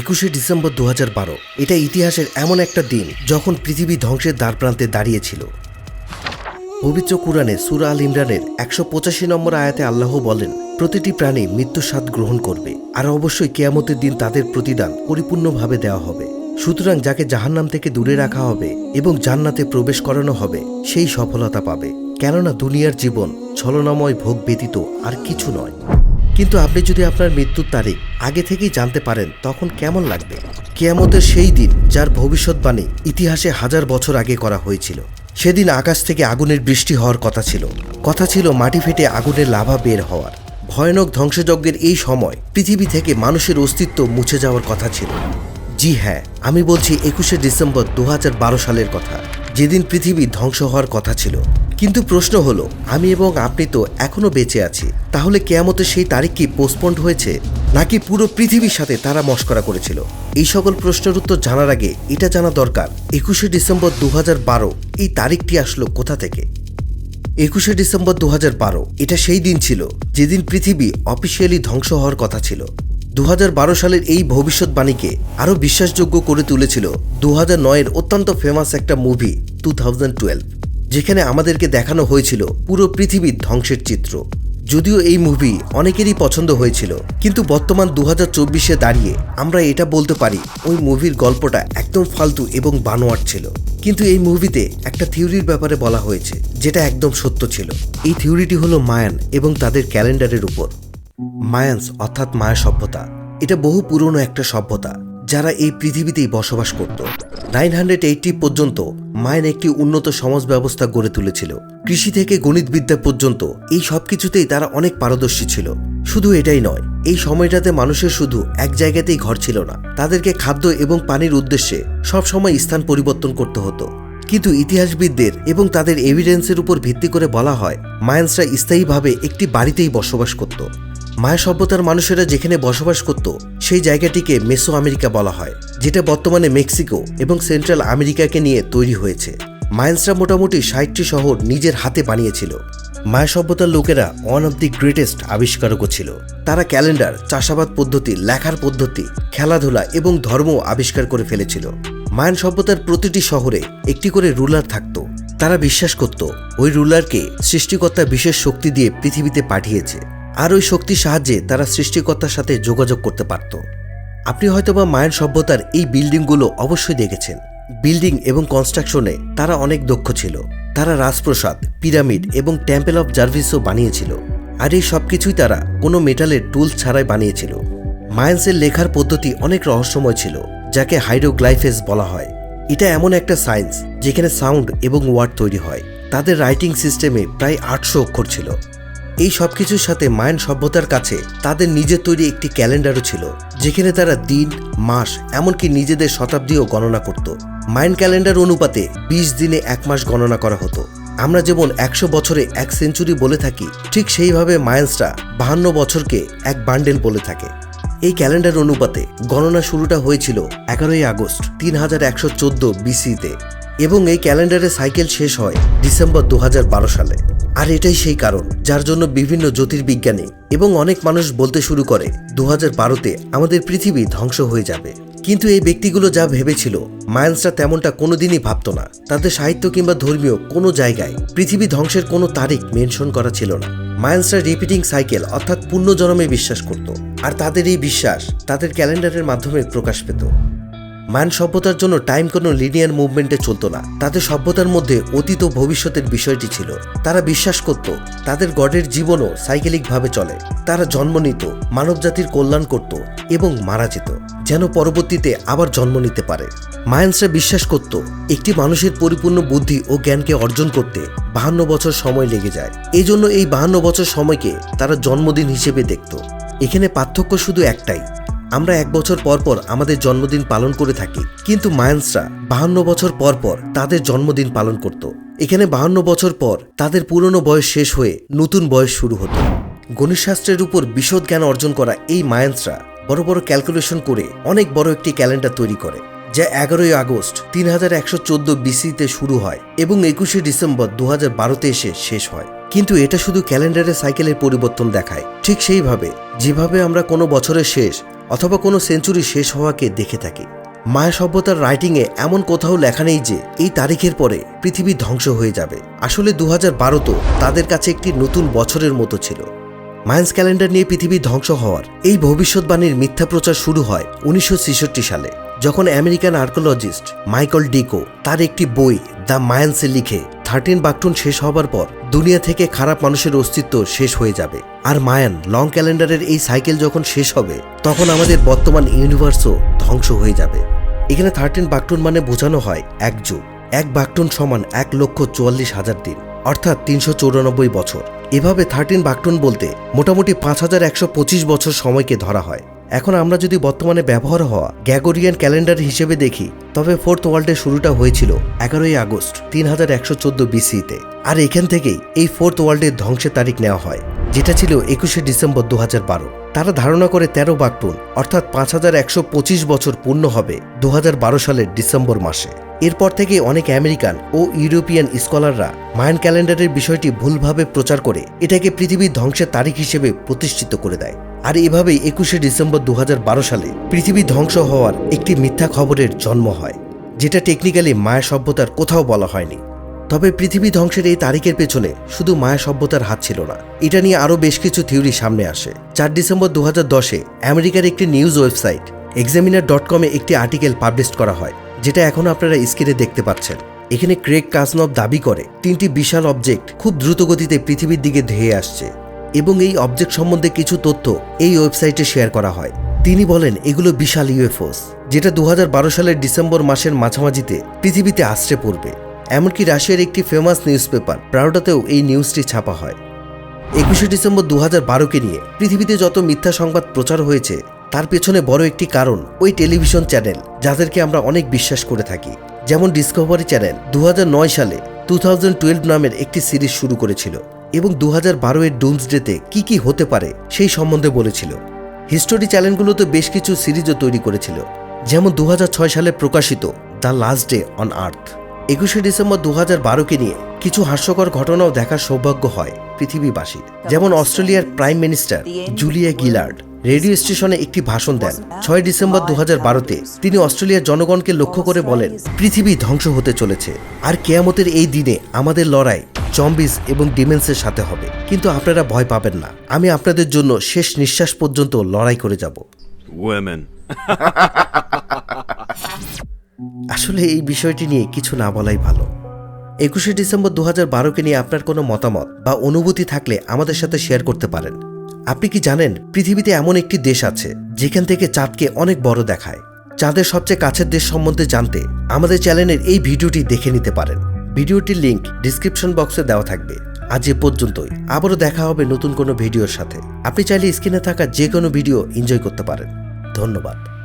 একুশে ডিসেম্বর দু বারো। এটা ইতিহাসের এমন একটা দিন যখন পৃথিবী ধ্বংসের দ্বারপ্রান্তে দাঁড়িয়েছিল। পবিত্র কুরআনে সুরা আল ইমরানের একশো পঁচাশি নম্বর আয়াতে আল্লাহ বলেন, প্রতিটি প্রাণী মৃত্যু স্বাদ গ্রহণ করবে, আর অবশ্যই কেয়ামতের দিন তাদের প্রতিদান পরিপূর্ণভাবে দেওয়া হবে। সুতরাং যাকে জাহান্নাম থেকে দূরে রাখা হবে এবং জান্নাতে প্রবেশ করানো হবে, সেই সফলতা পাবে। কেননা দুনিয়ার জীবন ছলনাময় ভোগ ব্যতীত আর কিছু নয়। কিন্তু আপনি যদি আপনার মৃত্যুর তারিখ আগে থেকেই জানতে পারেন, তখন কেমন লাগবে? কেয়ামতের সেই দিন, যার ভবিষ্যৎবাণী ইতিহাসে হাজার বছর আগে করা হয়েছিল। সেদিন আকাশ থেকে আগুনের বৃষ্টি হওয়ার কথা ছিল। কথা ছিল মাটি ফেটে আগুনের লাভা বের হওয়ার। ভয়ানক ধ্বংসযজ্ঞের এই সময় পৃথিবী থেকে মানুষের অস্তিত্ব মুছে যাওয়ার কথা ছিল। জি হ্যাঁ আমি বলছি একুশে ডিসেম্বর দু হাজার বারো সালের কথা। যেদিন পৃথিবী ধ্বংস হওয়ার কথা ছিল। কিন্তু প্রশ্ন হলো, আমি এবং আপনি তো এখনও বেঁচে আছি, তাহলে কেয়ামতের সেই তারিখ কি পোস্টপন্ড হয়েছে? নাকি পুরো পৃথিবীর সাথে তারা মস্করা করেছিল? এই সকল প্রশ্নের উত্তর জানার আগে এটা জানা দরকার, একুশে ডিসেম্বর দু হাজার বারো, এই তারিখটি আসলো কোথা থেকে? একুশে ডিসেম্বর দু হাজার বারো, এটা সেই দিন ছিল, যেদিন পৃথিবী অফিসিয়ালি ধ্বংস হওয়ার কথা ছিল। দু হাজার বারো সালের এই ভবিষ্যৎবাণীকে আরও বিশ্বাসযোগ্য করে তুলেছিল দু হাজার নয়ের অত্যন্ত ফেমাস একটা মুভি টু যেখানে আমাদেরকে দেখানো হয়েছিল পুরো পৃথিবীর ধ্বংসের চিত্র। যদিও এই মুভি অনেকেরই পছন্দ হয়েছিল, কিন্তু বর্তমান দু হাজার দাঁড়িয়ে আমরা এটা বলতে পারি ওই মুভির গল্পটা একদম ফালতু এবং বানোয়ার ছিল। কিন্তু এই মুভিতে একটা থিওরির ব্যাপারে বলা হয়েছে, যেটা একদম সত্য ছিল। এই থিওরিটি হলো মায়ান এবং তাদের ক্যালেন্ডারের উপর। মায়ান্স অর্থাৎ মায়া সভ্যতা, এটা বহু পুরনো একটা সভ্যতা যারা এই পৃথিবীতেই বসবাস করত। নাইন হান্ড্রেড এইটটি পর্যন্ত মায়ান একটি উন্নত সমাজ ব্যবস্থা গড়ে তুলেছিল। কৃষি থেকে গণিতবিদ্যা পর্যন্ত এই সব কিছুতেই তারা অনেক পারদর্শী ছিল। শুধু এটাই নয়, এই সময়টাতে মানুষের শুধু এক জায়গাতেই ঘর ছিল না। তাদেরকে খাদ্য এবং পানির উদ্দেশ্যে সব সময় স্থান পরিবর্তন করতে হতো। কিন্তু ইতিহাসবিদদের এবং তাদের এভিডেন্সের উপর ভিত্তি করে বলা হয় মায়ান্সরা স্থায়ীভাবে একটি বাড়িতেই বসবাস করত। মায়া সভ্যতার মানুষেরা যেখানে বসবাস করত, সেই জায়গাটিকে মেসো আমেরিকা বলা হয়, যেটা বর্তমানে মেক্সিকো এবং সেন্ট্রাল আমেরিকাকে নিয়ে তৈরি হয়েছে। মায়ান্সরা মোটামুটি ষাটটি শহর নিজের হাতে বানিয়েছিল। মায়া সভ্যতার লোকেরা ওয়ান অব দি গ্রেটেস্ট আবিষ্কারকও ছিল। তারা ক্যালেন্ডার, চাষাবাদ পদ্ধতি, লেখার পদ্ধতি, খেলাধুলা এবং ধর্ম আবিষ্কার করে ফেলেছিল। মায়ান সভ্যতার প্রতিটি শহরে একটি করে রুলার থাকতো। তারা বিশ্বাস করত, ওই রুলারকে সৃষ্টিকর্তা বিশেষ শক্তি দিয়ে পৃথিবীতে পাঠিয়েছে। আর ওই শক্তির সাহায্যে তারা সৃষ্টিকর্তার সাথে যোগাযোগ করতে পারত। আপনি হয়তোবা মায়ান সভ্যতার এই বিল্ডিংগুলো অবশ্যই দেখেছেন। বিল্ডিং এবং কনস্ট্রাকশনে তারা অনেক দক্ষ ছিল। তারা রাজপ্রসাদ, পিরামিড এবং টেম্পল অফ জার্ভিসও বানিয়েছিল। আর এই সব কিছুই তারা কোনো মেটালের টুলস ছাড়াই বানিয়েছিল। মায়ান্সের লেখার পদ্ধতি অনেক রহস্যময় ছিল, যাকে হাইড্রোগ্লাইফেস বলা হয়। এটা এমন একটা সায়েন্স, যেখানে সাউন্ড এবং ওয়ার্ড তৈরি হয়। তাদের রাইটিং সিস্টেমে প্রায় আটশো অক্ষর ছিল। এই সব কিছুর সাথে মায়ান সভ্যতার কাছে তাদের নিজের তৈরি একটি ক্যালেন্ডারও ছিল, যেখানে তারা দিন, মাস, এমনকি নিজেদের শতাব্দীও গণনা করত। মায়ান ক্যালেন্ডার অনুপাতে ২০ দিনে এক মাস গণনা করা হতো। আমরা যেমন একশো বছরে এক সেঞ্চুরি বলে থাকি, ঠিক সেইভাবে মায়ান্সরা বাহান্ন বছরকে এক বান্ডেল বলে থাকে। এই ক্যালেন্ডার অনুপাতে গণনা শুরুটা হয়েছিল এগারোই আগস্ট তিন হাজার একশো চোদ্দ বিসিতে এবং এই ক্যালেন্ডারে সাইকেল শেষ হয় ডিসেম্বর দু হাজার বারো সালে। আর এটাই সেই কারণ, যার জন্য বিভিন্ন জ্যোতির্বিজ্ঞানী এবং অনেক মানুষ বলতে শুরু করে দু বারোতে আমাদের পৃথিবী ধ্বংস হয়ে যাবে। কিন্তু এই ব্যক্তিগুলো যা ভেবেছিল মায়ান্সরা তেমনটা কোনোদিনই ভাবত না। তাদের সাহিত্য কিংবা ধর্মীয় কোনো জায়গায় পৃথিবী ধ্বংসের কোনো তারিখ মেনশন করা ছিল না। মায়ান্সরা রিপিটিং সাইকেল অর্থাৎ পুণ্যজনমে বিশ্বাস করত। আর তাদের এই বিশ্বাস তাদের ক্যালেন্ডারের মাধ্যমে প্রকাশ পেত। মান সভ্যতার জন্য টাইম কোনো লিনিয়ার মুভমেন্টে চলতো না। তাদের সভ্যতার মধ্যে অতীত ও ভবিষ্যতের বিষয়টি ছিল। তারা বিশ্বাস করত, তাদের গডের জীবনও সাইকেলিকভাবে চলে। তারা জন্ম নিত, মানবজাতির কল্যাণ করত এবং মারা যেত, যেন পরবর্তীতে আবার জন্ম নিতে পারে। মায়ান্সরা বিশ্বাস করত, একটি মানুষের পরিপূর্ণ বুদ্ধি ও জ্ঞানকে অর্জন করতে বাহান্ন বছর সময় লেগে যায়। এই জন্য এই বাহান্ন বছর সময়কে তারা জন্মদিন হিসেবে দেখত। এখানে পার্থক্য শুধু একটাই আমরা এক বছর পর পর আমাদের জন্মদিন পালন করে থাকি। কিন্তু মায়ান্সরা বাহান্ন বছর পর পর তাদের জন্মদিন পালন করত। এখানে বাহান্ন বছর পর তাদের পুরনো বয়স শেষ হয়ে নতুন বয়স শুরু হতো। গণিতশাস্ত্রের উপর বিশদ জ্ঞান অর্জন করা এই মায়ান্সরা বড় বড় ক্যালকুলেশন করে অনেক বড় একটি ক্যালেন্ডার তৈরি করে, যা এগারোই আগস্ট তিন হাজার একশো চোদ্দ বিসিতে শুরু হয় এবং একুশে ডিসেম্বর দু হাজার বারোতে এসে শেষ হয়। কিন্তু এটা শুধু ক্যালেন্ডারে সাইকেলের পরিবর্তন দেখায়। ঠিক সেইভাবে, যেভাবে আমরা কোনো বছরের শেষ অথবা কোনো সেঞ্চুরি শেষ হওয়াকে দেখে থাকি। মায়া সভ্যতার রাইটিংয়ে এমন কোথাও লেখা নেই যে, এই তারিখের পরে পৃথিবী ধ্বংস হয়ে যাবে। আসলে দু হাজার বারো তো তাদের কাছে একটি নতুন বছরের মতো ছিল। মায়ান্স ক্যালেন্ডার নিয়ে পৃথিবী ধ্বংস হওয়ার এই ভবিষ্যৎবাণীর মিথ্যা প্রচার শুরু হয় উনিশশো ছেষট্টি সালে, যখন আমেরিকান আর্কোলজিস্ট মাইকেল ডিকো তার একটি বই দ্য মায়ান্সে লিখে, থার্টিন বাকটুন শেষ হবার পর দুনিয়া থেকে খারাপ মানুষের অস্তিত্ব শেষ হয়ে যাবে। আর মায়ান, লং ক্যালেন্ডারের এই সাইকেল যখন শেষ হবে, তখন আমাদের বর্তমান ইউনিভার্সও ধ্বংস হয়ে যাবে। এখানে থার্টিন বাকটুন মানে বোঝানো হয় এক যুগ। এক বাকটুন সমান এক লক্ষ চুয়াল্লিশ হাজার দিন, অর্থাৎ তিনশো চৌরানব্বই বছর। এভাবে থার্টিন বাকটুন বলতে মোটামুটি পাঁচ হাজার একশো পঁচিশ বছর সময়কে ধরা হয়। এখন আমরা যদি বর্তমানে ব্যবহার হওয়া গ্যাগোরিয়ান ক্যালেন্ডার হিসেবে দেখি, তবে ফোর্থ ওয়ার্ল্ডের শুরুটা হয়েছিল এগারোই আগস্ট তিন হাজার একশো চোদ্দ বিসিতে। আর এখান থেকেই এই ফোর্থ ওয়ার্ল্ডের ধ্বংসের তারিখ নেওয়া হয়, যেটা ছিল একুশে ডিসেম্বর দু বারো। তারা ধারণা করে তেরো বাকটুন অর্থাৎ পাঁচ হাজার একশো পঁচিশ বছর পূর্ণ হবে দু বারো সালের ডিসেম্বর মাসে। এরপর থেকে অনেক আমেরিকান ও ইউরোপিয়ান স্কলাররা মায়ান ক্যালেন্ডারের বিষয়টি ভুলভাবে প্রচার করে এটাকে পৃথিবীর ধ্বংসের তারিখ হিসেবে প্রতিষ্ঠিত করে দেয়। আর এভাবেই একুশে ডিসেম্বর দু হাজার বারো সালে পৃথিবী ধ্বংস হওয়ার একটি মিথ্যা খবরের জন্ম হয়, যেটা টেকনিক্যালি মায়া সভ্যতার কোথাও বলা হয়নি। তবে পৃথিবী ধ্বংসের এই তারিখের পেছনে শুধু মায়া সভ্যতার হাত ছিল না। এটা নিয়ে আরও বেশ কিছু থিওরি সামনে আসে। চার ডিসেম্বর দু হাজার দশে আমেরিকার একটি নিউজ ওয়েবসাইট এক্সামিনার ডট কমে একটি আর্টিকেল পাবলিশ করা হয়, যেটা এখন আপনারা স্ক্রিনে দেখতে পাচ্ছেন। এখানে ক্রেক কাজনব দাবি করে, তিনটি বিশাল অবজেক্ট খুব দ্রুত গতিতে পৃথিবীর দিকে ধেয়ে আসছে। এবং এই অবজেক্ট সম্বন্ধে কিছু তথ্য এই ওয়েবসাইটে শেয়ার করা হয়। তিনি বলেন, এগুলো বিশাল ইউএফওস, যেটা দু হাজার বারো সালের ডিসেম্বর মাসের মাঝামাঝিতে পৃথিবীতে আশ্রে পড়বে। এমনকি রাশিয়ার একটি ফেমাস নিউজ পেপার প্রাউডাতেও এই নিউজটি ছাপা হয়। একুশে ডিসেম্বর দু বারোকে নিয়ে পৃথিবীতে যত মিথ্যা সংবাদ প্রচার হয়েছে, তার পেছনে বড় একটি কারণ ওই টেলিভিশন চ্যানেল, যাদেরকে আমরা অনেক বিশ্বাস করে থাকি। যেমন ডিসকভারি চ্যানেল দু হাজার নয় সালে টু নামের একটি সিরিজ শুরু করেছিল। এবং দু বারো এর ডুমসডেতে কি কি হতে পারে সেই সম্বন্ধে বলেছিল। হিস্টোরি চ্যানেলগুলোতে বেশ কিছু সিরিজও তৈরি করেছিল, যেমন দু হাজার ছয় সালে প্রকাশিত the last day on earth. একুশে ডিসেম্বর দু হাজার বারোকে নিয়ে কিছু হাস্যকর ঘটনাও দেখার সৌভাগ্য হয় পৃথিবীবাসীর। যেমন অস্ট্রেলিয়ার prime minister Julia Gillard radio স্টেশনে একটি ভাষণ দেন। ছয় ডিসেম্বর দু হাজার বারোতে তিনি অস্ট্রেলিয়ার জনগণকে লক্ষ্য করে বলেন, পৃথিবী ধ্বংস হতে চলেছে, আর কেয়ামতের এই দিনে আমাদের লড়াই জম্বিস এবং ডিমেন্সের সাথে হবে। কিন্তু আপনারা ভয় পাবেন না। আমি আপনাদের জন্য শেষ নিঃশ্বাস পর্যন্ত লড়াই করে যাব. আসলে এই বিষয়টি নিয়ে কিছু না বলাই ভালো। একুশে ডিসেম্বর দু হাজার বারোকে নিয়ে আপনার কোনো মতামত বা অনুভূতি থাকলে আমাদের সাথে শেয়ার করতে পারেন। আপনি কি জানেন পৃথিবীতে এমন একটি দেশ আছে যেখান থেকে চাঁদকে অনেক বড় দেখায়। চাঁদের সবচেয়ে কাছের দেশ সম্বন্ধে জানতে আমাদের চ্যানেলের এই ভিডিওটি দেখে নিতে পারেন। ভিডিওটির লিঙ্ক ডিসক্রিপশন বক্সে দেওয়া থাকবে। আজ এ পর্যন্তই। আবারও দেখা হবে নতুন কোনো ভিডিওর সাথে। আপনি চাইলে স্ক্রিনে থাকা যে কোনো ভিডিও এনজয় করতে পারেন। ধন্যবাদ।